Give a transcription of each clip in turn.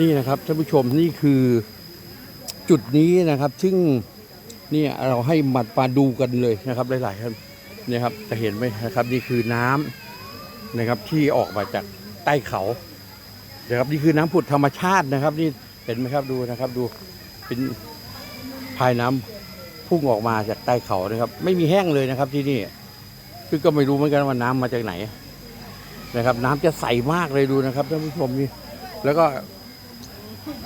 นี่นะครับท่านผู้ชมนี่คือจุดนี้นะครับ ซึ่งเนี่ยเราให้มัดมาดูกันเลยนะครับหลายๆท่านนี่ยครับจะเห็นไหมนะครับนี่คือน้ำนะครับที่ออกมาจากใต้เขานะครับนี่คือน้ำผุดธรรมชาตินะครับ นี่เห็นไหมครับดูนะครับดูเป็นภายน้ำพุ่งออกมาจากใต้เขานะครับ ไม่มีแห้งเลยนะครับที่นี่ซึ่งก็ไม่รู้เหมือนกันว่าน้ำมาจากไหนนะครับ น้ำจะใสมากเลยดูนะครับท่านผู้ชมนี่แล้วก็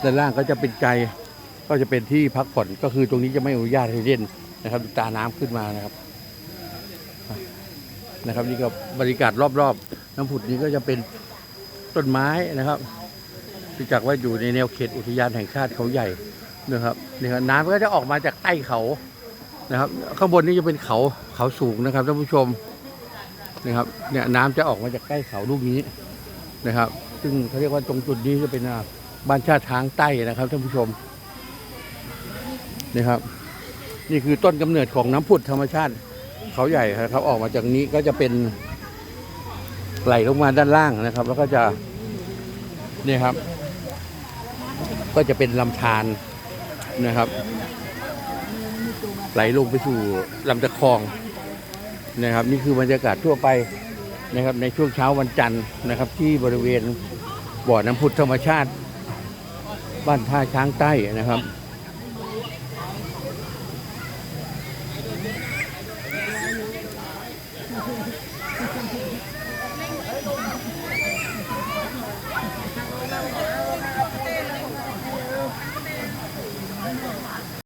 ด้านล่างก็จะเป็นใจก็จะเป็นที่พักผ่อนก็คือตรงนี้จะไม่อนุญาตให้เล่นนะครับตาน้ำขึ้นมานะครับนะครับ นี่ก็บรรยากาศรอบๆ น้ำผุดนี้ก็จะเป็นต้นไม้นะครับที่จากว่าอยู่ในแนวเขตอุทยานแห่งชาติเขาใหญ่นะครับนี่ครับน้ำก็จะออกมาจากใต้เขานะครับ ข้างบนนี้จะเป็นเขาเขาสูงนะครับท่านผู้ชมนะครับ เนี่ยน้ำจะออกมาจากใต้เขาลูกนี้นะครับ ซึ่งเขาเรียกว่าตรงจุดนี้จะเป็นอ่า บ้านชาติช้างใต้นะครับท่านผู้ชมนี่ครับ นี่คือต้นกำเนิดของน้ำพุดธรรมชาติ เขาใหญ่นะครับ ออกมาจากนี้ก็จะเป็นไหลลงมาด้านล่างนะครับ แล้วก็จะนี่ครับ ก็จะเป็นลำธารนะครับ ไหลลงไปสู่ลำตะคองนะครับ นี่คือบรรยากาศทั่วไปนะครับ ในช่วงเช้าวันจันทร์นะครับ ที่บริเวณบ่อน้ำพุธรรมชาติ บ้านท่าช้างใต้นะครับ